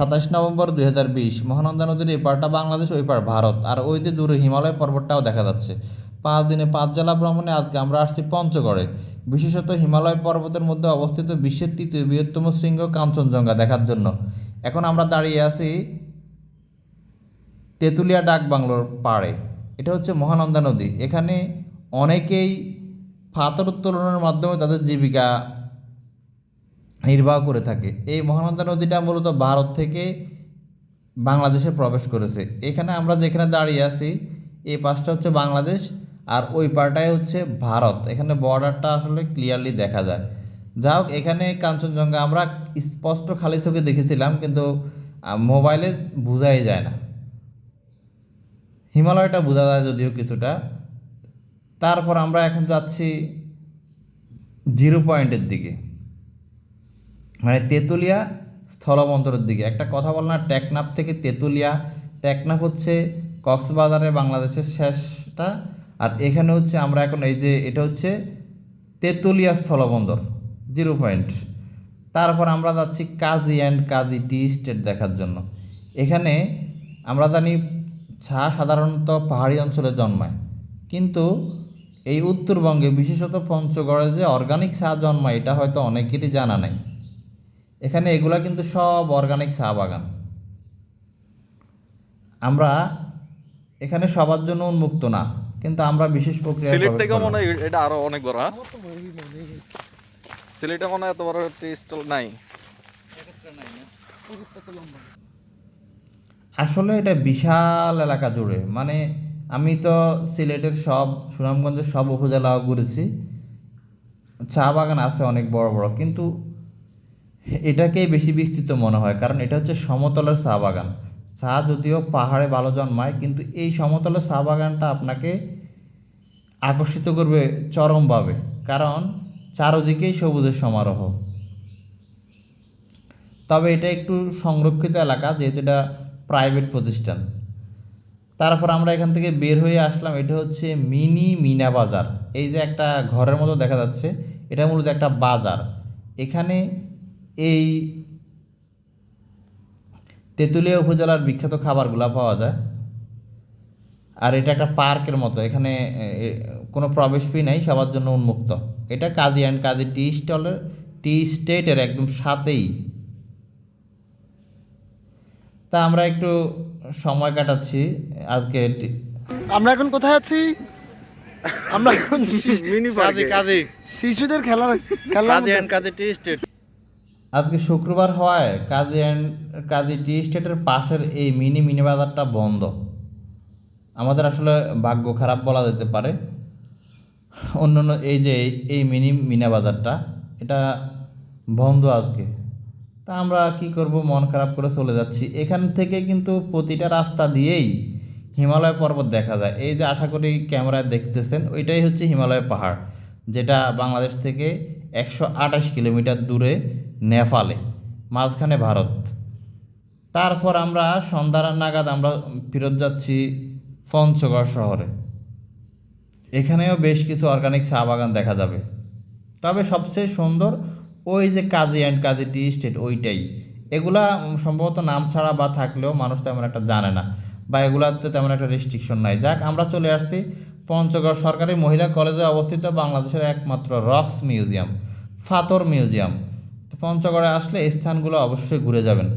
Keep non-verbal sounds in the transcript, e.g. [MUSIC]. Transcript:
সাতাশ নভেম্বর দুই হাজার বিশ, মহানন্দা নদীর এই পারটা বাংলাদেশ, ওই পার ভারত। আর ওই যে দূরে হিমালয় পর্বতটাও দেখা যাচ্ছে। পাঁচ দিনে পাঁচ জেলা ভ্রমণে আজকে আমরা আসছি পঞ্চগড়ে। বিশেষত হিমালয় পর্বতের মধ্যে অবস্থিত বিশ্বের তৃতীয় বৃহত্তম শৃঙ্গ কাঞ্চনজঙ্ঘা দেখার জন্য। এখন আমরা দাঁড়িয়ে আছি তেঁতুলিয়া ডাক বাংলোর পাড়ে। এটা হচ্ছে মহানন্দা নদী। এখানে অনেকেই পাথর উত্তোলনের মাধ্যমে তাদের জীবিকা নির্বাহ করে থাকে। এই মহানন্দা নদীটা মূলত ভারত থেকে বাংলাদেশে প্রবেশ করেছে। এখানে আমরা যেখানে দাঁড়িয়ে আছি, এই পাশটা হচ্ছে বাংলাদেশ আর ওই পারটাই হচ্ছে ভারত। এখানে বর্ডারটা আসলে ক্লিয়ারলি দেখা যায়। যা হোক, এখানে কাঞ্চনজঙ্ঘা আমরা স্পষ্ট খালি চোখে দেখেছিলাম, কিন্তু মোবাইলে বোঝাই যায় না। হিমালয়টা বোঝা যায় যদিও কিছুটা। তারপর আমরা এখন যাচ্ছি জিরো পয়েন্টের দিকে। মানে তেঁতুলিয়া স্থলবন্দরের দিকে। একটা কথা বল না, টেকনাফ থেকে তেঁতুলিয়া। টেকনাফ হচ্ছে কক্সবাজারে বাংলাদেশের শেষটা। আর এখানে হচ্ছে আমরা এখন এই যে, এটা হচ্ছে তেঁতুলিয়া স্থলবন্দর, জিরো পয়েন্ট। তারপর আমরা যাচ্ছি কাজী অ্যান্ড কাজী টি স্টেট দেখার জন্য। এখানে আমরা জানি ছা সাধারণত পাহাড়ি অঞ্চলে জন্মায়। কিন্তু এই উত্তরবঙ্গে বিশেষত পঞ্চগড়ে যে অর্গানিক চা জন্মায়, এটা হয়তো অনেকেরই জানা নাই। এখানে এগুলা কিন্তু সব অর্গানিক চা বাগান। আমরা এখানে সবার জন্য উন্মুক্ত না কিন্তু আমরা বিশেষ প্রক্রিয়া সিলেট থেকে মনে হয় এটা আরও অনেক বড় হ্যাঁ? সিলেটে মনে হয় এত বড় স্টল নাই। আসলে এটা বিশাল এলাকা জুড়ে মানে আমি তো সিলেটের সব সুনামগঞ্জের সব উপজেলা ঘুরেছি। চা বাগান আছে অনেক বড় বড় কিন্তু এটাকেই বেশি বিস্তৃত মনে হয়, কারণ এটা হচ্ছে সমতলের চা বাগান। চা যদিও পাহাড়ে ভালো জন্মায়, কিন্তু এই সমতলের চা বাগানটা আপনাকে আকর্ষিত করবে চরমভাবে, কারণ চারদিকেই সবুজের সমারোহ। তবে এটা একটু সংরক্ষিত এলাকা, যেহেতু এটা প্রাইভেট প্রতিষ্ঠান। তারপর আমরা এখান থেকে বের হয়ে আসলাম, এটা হচ্ছে মিনি মিনা বাজার। এই যে একটা ঘরের মতো দেখা যাচ্ছে, এটা মূলত একটা বাজার। এখানে এই তেঁতুলিয়া উপজেলার বিখ্যাত খাবারগুলো পাওয়া যায়। আর এটা একটা পার্কের মতো এখানে কোনো প্রবেশ ফি নেই সবার জন্য উন্মুক্ত। এটা কাজী অ্যান্ড কাজী টি স্টলের টি স্টেটের একদম সাথেই। তা আমরা একটু সময় কাটাচ্ছি আজকে আমরা এখন কোথায় আছি? আমরা এখন [LAUGHS] মিনি কাজী কাজী। শিশুদের খেলার খেলার কাজী অ্যান্ড কাজী টি স্টেট। আজকে শুক্রবার হওয়ায় কাজী অ্যান্ড কাজী টি স্টেটের পাশের এই মিনি মিনি বাজারটা বন্ধ। আমাদের আসলে ভাগ্য খারাপ বলা যেতে পারে। অন্যান্য এই যে এই- এই মিনি মিনা বাজারটা, এটা বন্ধ আজকে। তা আমরা কি করব? মন খারাপ করে চলে যাচ্ছি। এখান থেকে কিন্তু প্রতিটা রাস্তা দিয়েই হিমালয় পর্বত দেখা যায়। এই যে আশা করি ক্যামেরায় দেখতেছেন, ওইটাই হচ্ছে হিমালয় পাহাড়, যেটা বাংলাদেশ থেকে একশো আঠাশ কিলোমিটার দূরে নেপালে, মাঝখানে ভারত। তারপর আমরা সন্ধ্যার নাগাদ আমরা ফেরত যাচ্ছি পঞ্চগড় শহরে। এখানেও বেশ কিছু অর্গানিক চা বাগান দেখা যাবে। তবে সবচেয়ে সুন্দর ওই যে কাজী অ্যান্ড কাজী টি স্টেট, ওইটাই। এগুলা সম্ভবত নাম ছাড়া বা থাকলেও মানুষ তেমন একটা জানে না বা এগুলাতে তেমন একটা রেস্ট্রিকশন নাই। যাক, আমরা চলে আসছি পঞ্চগড় সরকারি মহিলা কলেজে অবস্থিত বাংলাদেশের একমাত্র রক্স মিউজিয়াম ফাতর মিউজিয়াম পঞ্চগড়ে আসলে স্থানগুলো অবশ্যই ঘুরে যাবেন।